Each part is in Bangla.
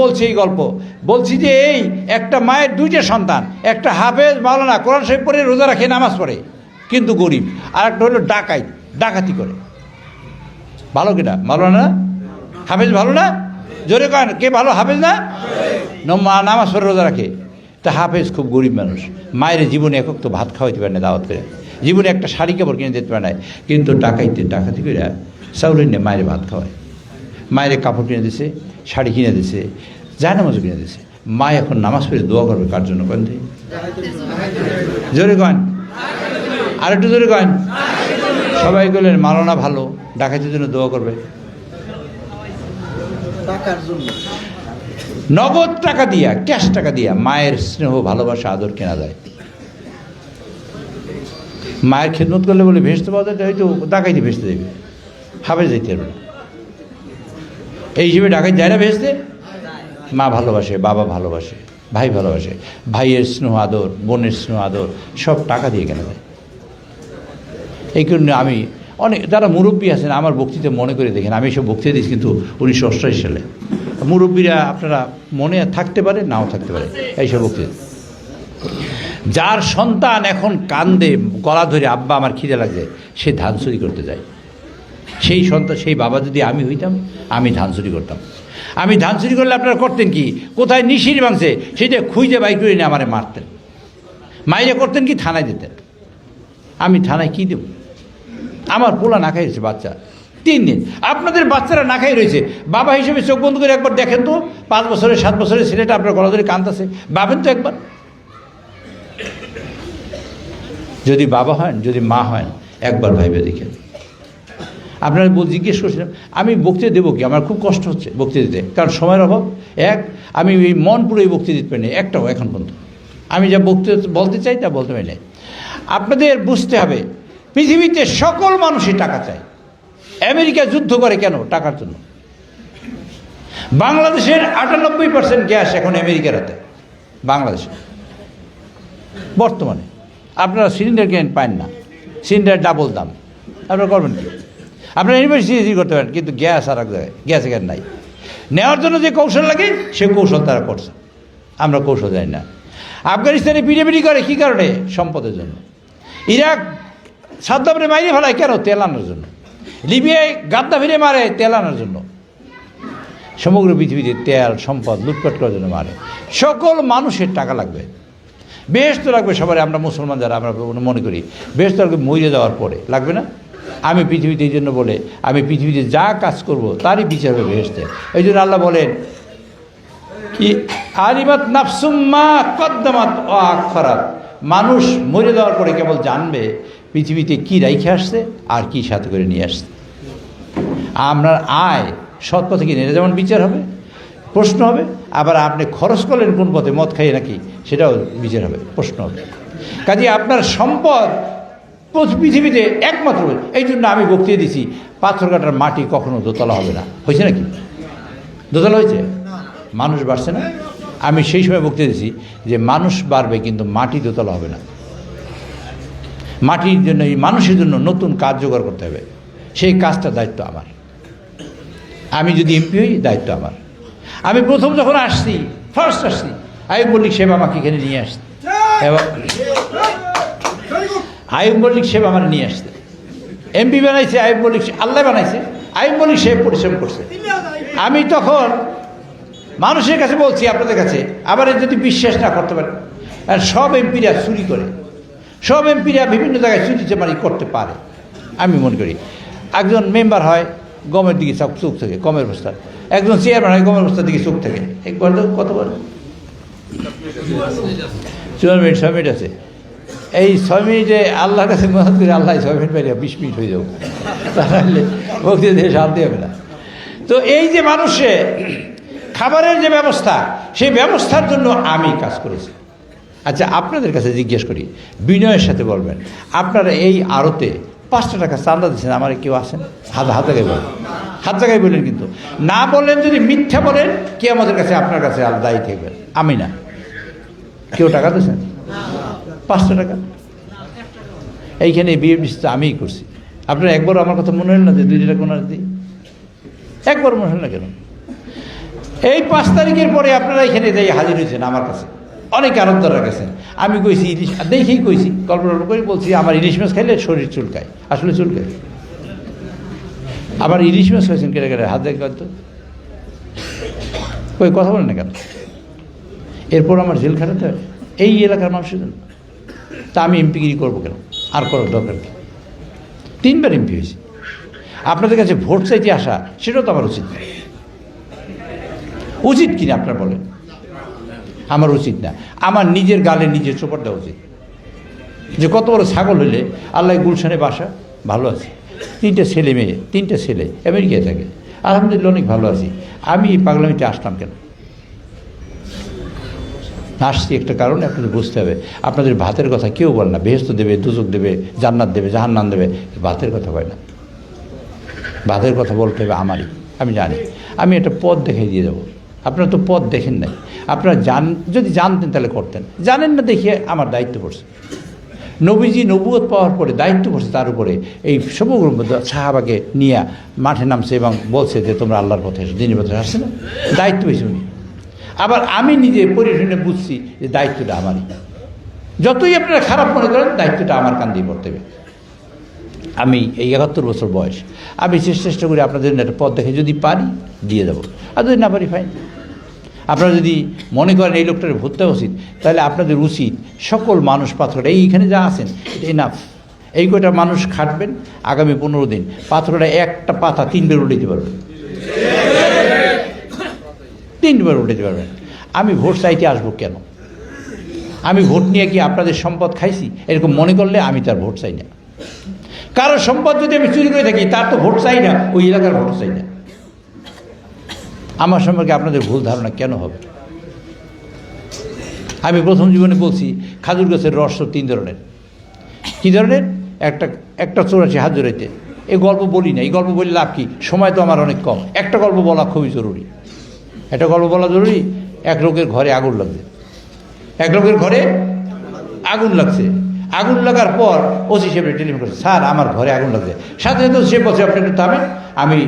বলছি এই গল্প। বলছি যে এই একটা মায়ের দুইটা সন্তান, একটা হাফেজ মাওলানা কোরআন শরীফ পড়ে, রোজা রাখে, নামাজ পড়ে, কিন্তু গরিব। আর একটা হলো ডাকাই ডাকাতি করে। ভালো কিনা না? হাফেজ ভালো না? জোরে কেন কে ভালো, হাফেজ না? নামাজ পড়ে, রোজা রাখে। তা হাফেজ খুব গরিব মানুষ। মায়ের জীবনে একক তো ভাত খাওয়াইতে পারে না, দাওয়াত করে। জীবনে একটা শাড়ি কাপড় কিনে দিতে পারে না। কিন্তু ডাকাইতে, ডাকাতি করে চাউলের নিয়ে মায়ের ভাত খাওয়ায়। মায়ের কাপড় কিনে দিছে। শাড়ি কিনে দিছে যায় নামাজও কিনে দিছে। মা এখন নামাজ পড়ে দোয়া করবে কার জন্য কেন জোরে কন। আর একটু জোরে কন। সবাই বললেন মালনা ভালো। ডাকাতির জন্য দোয়া করবে। নগদ টাকা দিয়া ক্যাশ টাকা দিয়া মায়ের স্নেহ ভালোবাসা আদর কেনা যায়। মায়ের খেদমত করলে বলে ভেসতে পাওয়া যায় হয়তো ডাকাইতে ভেসতে দেবে। হাবে যাইতে পারবে না। এই হিসেবে ডাকাই যায় না ভেসতে মা ভালোবাসে, বাবা ভালোবাসে, ভাই ভালোবাসে, ভাইয়ের স্নেহ, আদর, বোনের স্নেহ, আদর, সব টাকা দিয়ে কেনা যায়। এই কারণে আমি অনেক, যারা মুরব্বী আছেন, আমার বক্তৃতা মনে করে দেখেন, আমি এসব বক্তৃতা দিয়েছি কিন্তু উনিশশো অষ্টাশি সালে। মুরব্বীরা আপনারা মনে থাকতে পারে, নাও থাকতে পারে এইসব বক্তৃতা। যার সন্তান এখন কান্দে, গলা ধরে, আব্বা, আমার খিদে লাগছে। সে ধান চুরি করতে যায়। সেই সন্তান, সেই বাবা যদি আমি হইতাম, আমি ধান চুরি করতাম। আমি ধান চুরি করলে আপনারা করতেন কি? কোথায় নিশির মাংসে, সেটা খুঁজে বাইক করে নিয়ে আমারে মারতেন। মাইরে করতেন কি? থানায় দিতেন। আমি থানায় কী দেব? আমার পোলা না খাই রয়েছে বাচ্চা। তিন দিন। আপনাদের বাচ্চারা না খাই রয়েছে। বাবা হিসেবে চোখ বন্ধ করে একবার দেখেন তো। পাঁচ বছরের, সাত বছরের ছেলেটা আপনার গলা ধরে কাঁদতেছে। ভাবেন তো একবার। যদি বাবা হন, যদি মা হন, একবার ভাইবে দেখেন। আপনারা বল জিজ্ঞেস করছিলাম, আমি বক্তৃতা দেবো কি? আমার খুব কষ্ট হচ্ছে বক্তৃতা দিতে। কারণ সময়ের অভাব। এক, আমি এই মন পুরো এই বক্তৃতা দিতে পারিনি। একটাও এখন পর্যন্ত। আমি যা বক্তৃতা বলতে চাই তা বলতে পারি আপনাদের বুঝতে হবে, পৃথিবীতে সকল মানুষই টাকা চায়। আমেরিকা যুদ্ধ করে কেন টাকার জন্য? বাংলাদেশের আটানব্বই পার্সেন্ট গ্যাস এখন আমেরিকার হাতে। বাংলাদেশে। বর্তমানে। আপনারা সিলিন্ডার কেন পান না? সিলিন্ডার ডাবল দাম। আপনারা করবেন কি? আপনারা ইউনিভার্সিটি করতে পারেন, কিন্তু গ্যাস আর এক জায়গায় গ্যাস এখানে নাই। নেওয়ার জন্য যে কৌশল লাগে, সে কৌশল তারা করছে। আমরা কৌশল জানি না। আফগানিস্তানে পিড়েপিড়ি করে, কী কারণে? সম্পদের জন্য। ইরাক সাদ্দামরে মাইরে ফেলায় কেন? তেল আনার জন্য। লিবিয়ায় গাদ্দা ফিরে মারে, তেল আনার জন্য। সমগ্র পৃথিবীতে তেল, সম্পদ লুটপাট করার জন্য মারে। সকল মানুষের টাকা লাগবে। বেহেস্ত লাগবে সবাই আমরা মুসলমান যারা, আমরা মনে করি বেহেস্ত লাগবে মরে যাওয়ার পরে। লাগবে না? আমি পৃথিবীতে এই জন্য বলে, আমি পৃথিবীতে যা কাজ করব তারই বিচার হবে বেহেস্তে এই জন্য আল্লাহ বলেন, কি আলিমাত নাফসুম্মা কদ্দামাত ও আখরাত। মানুষ মরে যাওয়ার পরে কেবল জানবে পৃথিবীতে কি রাইখে আসছে আর কি সাথে করে নিয়ে আসছে। আপনার আয় সৎ পথে কিনে এটা যেমন বিচার হবে? প্রশ্ন হবে, আবার আপনি খরচ করলেন কোন পথে, মদ খাইয়ে নাকি? সেটাও বিচার হবে, প্রশ্ন হবে। কাজে আপনার সম্পদ পৃথিবীতে একমাত্র। এই জন্য আমি বক্তৃতা দিছি পাথর কাটার মাটি কখনো দোতলা হবে না। হয়েছে নাকি? দোতলা হয়েছে? মানুষ বাড়ছে না? আমি সেই সময় বক্তৃতা দিছি যে মানুষ বাড়বে কিন্তু মাটি দোতলা হবে না। মাটির জন্য এই মানুষের জন্য নতুন কাজ জোগাড় করতে হবে। সেই কাজটা দায়িত্ব আমার। আমি যদি এমপি হই দায়িত্ব আমার। আমি প্রথম যখন আসছি ফার্স্ট আসছি আয়ুব মল্লিক সাহেব আমাকে এখানে নিয়ে আসছি। এবার আয়ুব মল্লিক সাহেব আমার নিয়ে আসছে। এমপি বানাইছে আয়ুব মল্লিক আল্লাহ বানাইছে। আয়ুব মল্লিক সাহেব পরিশ্রম করছে। আমি তখন মানুষের কাছে বলছি আপনাদের কাছে আবার যদি বিশ্বাস না করতে পারেন আর সব এমপিরা চুরি করে। সব এমপিরা বিভিন্ন জায়গায় চুরি চামারি করতে পারে। আমি মনে করি, একজন মেম্বার হয়, গমের দিকে চোখ চোখ থেকে, গমের বস্তা। একজন চেয়ারম্যান হয়, গমের বস্তার দিকে চোখ থেকে। একবার কতবার চুয়ান্ন মিনিট, ছয় মিনিট আছে। এই ছয় মিনিটে আল্লাহর কাছে মহাত করে আল্লাহ ছয় মিনিট পাইলে বিশ মিনিট হয়ে যাব। তাহলে বক্তৃতা দিয়ে শান্তি হবে না। তো এই যে মানুষে খাবারের যে ব্যবস্থা, সেই ব্যবস্থার জন্য আমি কাজ করেছি। আচ্ছা আপনাদের কাছে জিজ্ঞেস করি, বিনয়ের সাথে বলবেন, আপনারা এই আড়তে পাঁচটা টাকা চান্দা দিচ্ছেন আমার কেউ আছেন? হাত হাত জায়গায় বলেন। হাত জায়গায় বলেন কিন্তু। না বলেন, যদি মিথ্যা বলেন, কে আমাদের কাছে, আপনার কাছে আলাদাই থাকবেন আমি না। কেউ টাকা দিয়েছেন? পাঁচটা টাকা। এইখানে বিয়ে তো আমিই করছি। আপনার একবার আমার কথা মনে হল না যে দুই টাকা ওনার দিই একবার মনে হল না কেন? এই পাঁচ তারিখের পরে আপনারা এখানে যাই হাজির হয়েছেন আমার কাছে। অনেক আনন্দ গেছেন। আমি কইছি ইলিশ, দেখেই কইছি, কল্পনা করে বলছি, আমার ইলিশ মাছ খাইলে শরীর চুলকায়। আসলে চুলকায়। আবার ইলিশ মাছ হয়েছেন কেটে কেটে, হাত দেখে তো। কথা বলেন না কেন? এরপর আমার জেল খাটাতে হয়। এই এলাকার মানুষের জন্য তা আমি এমপিগিরি করব কেন? আর করার দরকার কি? তিনবার এমপি হয়েছি। আপনাদের কাছে ভোট চাইতে আসা, সেটাও তো আমার উচিত না। উচিত কিনা আপনার বলেন? আমার উচিত না। আমার নিজের গালে নিজের চোপড় দেওয়া উচিত। যে কত বড় ছাগল হইলে আল্লাহ গুলশানে বাসা, ভালো আছে। তিনটে ছেলে মেয়ে, তিনটে ছেলে, আমেরিকায় থাকে। আলহামদুলিল্লাহ অনেক ভালো আছি। আমি এই পাগলামিতে আসলাম কেন? আসছি একটা কারণে আপনাদের বুঝতে হবে। আপনাদের ভাতের কথা কেউ বলে না। বেহেস্ত দেবে দুজক দেবে, জান্নাত দেবে জাহান্নান দেবে। ভাতের কথা কয় না। ভাতের কথা বলতে হবে আমারই। আমি জানি। আমি একটা পথ দেখাই দিয়ে যাব। আপনারা তো পথ দেখেন নাই। আপনারা জান, যদি জানতেন তাহলে করতেন। জানেন না দেখিয়ে আমার দায়িত্ব পড়ছে। নবীজি নবুয়ত পাওয়ার পরে দায়িত্ব পড়ছে তার উপরে। এই সমগ্র সাহাবাকে নিয়ে মাঠে নামছে এবং বলছে যে তোমরা আল্লাহর পথে এসো, দিনের পথে আসছে না। দায়িত্ব পেয়েছি উনি। আবার আমি নিজে পরিশুনে বুঝছি যে দায়িত্বটা আমারই। যতই আপনারা খারাপ মনে করেন, দায়িত্বটা আমার কান দিয়ে পড়তে হবে। আমি এই একাত্তর বছর বয়স। আমি চেষ্টা করি আপনাদের একটা পথ দেখে যদি পারি, দিয়ে দেবো। আর যদি না পারি ফাইন আপনারা যদি মনে করেন এই লোকটার দেওয়া উচিত, তাহলে আপনাদের উচিত সকল মানুষ পাথরটা এইখানে যা আছেন এনাফ এই কয়টা মানুষ খাটবেন, আগামী পনেরো দিন পাথরটা একটা পাতা তিনবার উঠে দিতে পারবেন। তিনবার দিতে পারবেন আমি ভোট চাইতে আসব কেন? আমি ভোট নিয়ে কি আপনাদের সম্পদ খাইছি? এরকম মনে করলে আমি তার ভোট চাই না। কারও সম্পদ যদি আমি চুরি করে থাকি, তার তো ভোট চাই না, ওই এলাকার ভোট চাই না। আমার সম্পর্কে আপনাদের ভুল ধারণা কেন হবে? আমি প্রথম জীবনে বলছি, খাজুর গাছের রস তিন ধরনের। কী ধরনের? একটা একটা চৌরাশি হাত জোড়াইতে। এই গল্প বলি না, এই গল্প বললে লাভ কি? সময় তো আমার অনেক কম। একটা গল্প বলা খুবই জরুরি। একটা গল্প বলা জরুরি? এক লোকের ঘরে আগুন লাগছে। এক লোকের ঘরে আগুন লাগছে। আগুন লাগার পর ওসি সাহেবের টেলিফোন করছে, স্যার, আমার ঘরে আগুন লাগছে। সাথে সাথে সে বলছে, আপনি একটু থামেন, আমি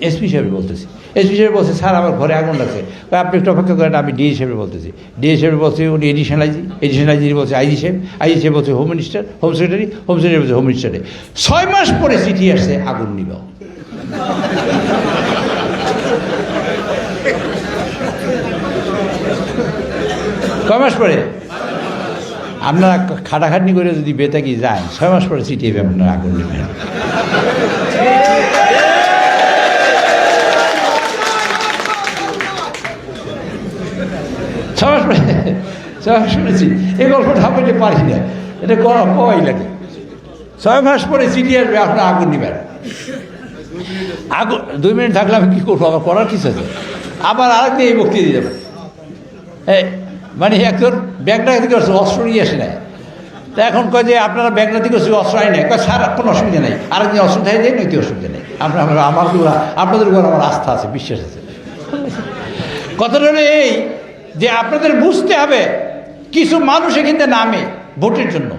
এসপি সাহেব বলতেছি। এসপি সাহেব বলছে, স্যার, আমার ঘরে আগুন লাগছে। আপনি একটু অপেক্ষা করেন, আমি ডি হিসেবে বলতেছি। ডি হিসেবে বলছে, উনি এডিশন আইজি এডিশন আইজি বলছে, আইজি সাহেব। আইজি সাহেব বলছে, home minister, home secretary? Home secretary বলছে, হোম মিনিস্টারে ছয় মাস পরে চিঠি আসছে, আগুন নিব কয় মাস পরে? আপনারা খাটাখাটনি করে যদি বেতাকি যান, ছয় মাস পরে চিটিয়ে আপনারা আগুন নেবেন। ছয় মাস পরে শুনেছি এই গল্পটা বলতে পারি না। এটা কয় লাগে? ছয় মাস পরে চিঠি আসবে, আপনারা আগুন নেবেন। আগুন দুই মিনিট থাকলে আমি কী করব? আবার করার কিছু আছে। আবার আরেকদিন এই বক্তৃতা দিয়ে যাব এই মানে একজন ব্যাগটা থেকে অস্ত্র নিয়ে আসে নাই। তা এখন কয় যে আপনারা ব্যাগটা থেকে অস্ত্র আই নাই। কয়, স্যার, কোনো অসুবিধা নেই। আরেকদিন অস্ত্র থাকে দেয় নৈতিক অসুবিধা নেই। আপনার আমার আপনাদের উপর আমার আস্থা আছে, বিশ্বাস আছে। কথাটা হলো এই যে আপনাদের বুঝতে হবে, কিছু মানুষ এখানে নামে ভোটের জন্য।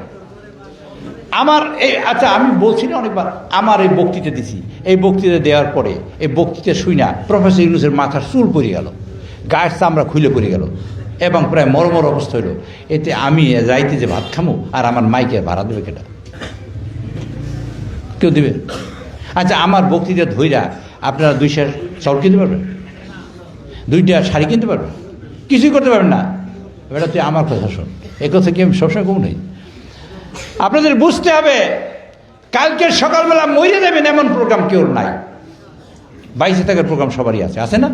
আমার এই আচ্ছা আমি বলছি না অনেকবার, আমার এই বক্তৃতা দিছি। এই বক্তৃতা দেওয়ার পরে, এই বক্তৃতা শুই না, প্রফেসর ইউনুসের মাথার চুল পড়ে গেল। গায়ের চামড়া খুলে পড়ে গেল। এবং প্রায় মরমর অবস্থা হইল। এতে আমি যাইতে যে ভাত খামো আর আমার মাইকে ভাড়া দেবে কেটা? কেউ দেবে? আচ্ছা আমার বক্তৃতা ধইরা আপনারা দুই শের চাউল কিনতে পারবেন? দুইটা শাড়ি কিনতে পারবেন? কিছুই করতে পারবেন না। এবার তুই আমার কথা শোন। এ কথা কি আমি সবসময় কম নেই? আপনাদের বুঝতে হবে কালকের সকালবেলা মরে যাবেন এমন প্রোগ্রাম কেউ নাই। বাইশে থাকার প্রোগ্রাম সবারই আছে। আছে না?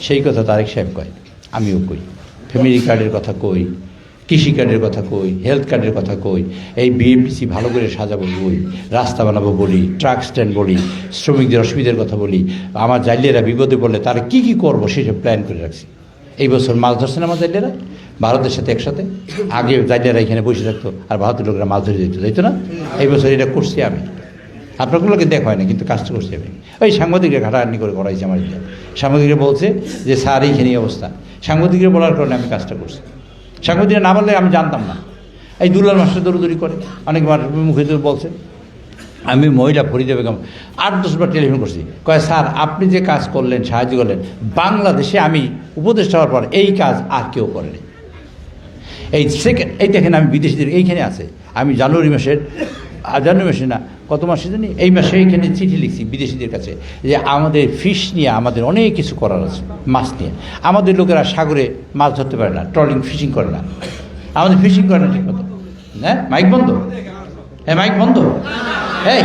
সেই কথা তারেক সাহেব কয় আমিও কই। ফ্যামিলি কার্ডের কথা কই, কৃষি কার্ডের কথা কই হেলথ কার্ডের কথা কই, এই বিএমপিসি ভালো করে সাজাবো বই, রাস্তা বানাবো বলি ট্রাক স্ট্যান্ড বলি, শ্রমিকদের অসুবিধার কথা বলি, আমার জাইলিয়ারা বিপদে পড়লে তারা কী কী করব সেসব প্ল্যান করে রাখছি। এই বছর মাছ ধরছে না আমার জাইলিয়ারা ভারতের সাথে একসাথে? আগে জাইলিয়ারা এখানে বসে থাকতো, আর ভারতের লোকেরা মাছ ধরে যেত তাই তো না? এই বছর এটা করছি আমি। আপনারগুলোকে দেখা হয় না, কিন্তু কাজটা করছি আমি। ওই সাংবাদিকরা ঘাটাঘাটি করে করাইছে আমার এটা সাংবাদিকরা বলছে যে, স্যার এইখানে অবস্থা। সাংবাদিকরা বলার কারণে আমি কাজটা করছি। সাংবাদিকরা না বললে আমি জানতাম না। এই দুলাল মাস্টার দৌড়দৌড়ি করে, অনেক মানুষ মুখে বলছে, আমি মহিলা ফরিদা বেগম, আট দশবার টেলিফোন করছি। কয়, স্যার, আপনি যে কাজ করলেন, সাহায্য করলেন, বাংলাদেশে আমি উপদেষ্টা হওয়ার পর এই কাজ আর কেউ করেনি। এই সেকেন্ড এই দেখেন আমি বিদেশিদের এইখানে আছে। আমি জানুয়ারি মাসের জানুয়ারি মাসে না কত মাসে জানি? এই মাসে এখানে চিঠি লিখছি বিদেশিদের কাছে যে আমাদের ফিশ নিয়ে আমাদের অনেক কিছু করার আছে, মাছ নিয়ে। আমাদের লোকেরা সাগরে মাছ ধরতে পারে না, ট্রলিং ফিশিং করে না। আমাদের ফিশিং করে না ঠিক মতো। হ্যাঁ মাইক বন্ধ? হ্যাঁ মাইক বন্ধ? এই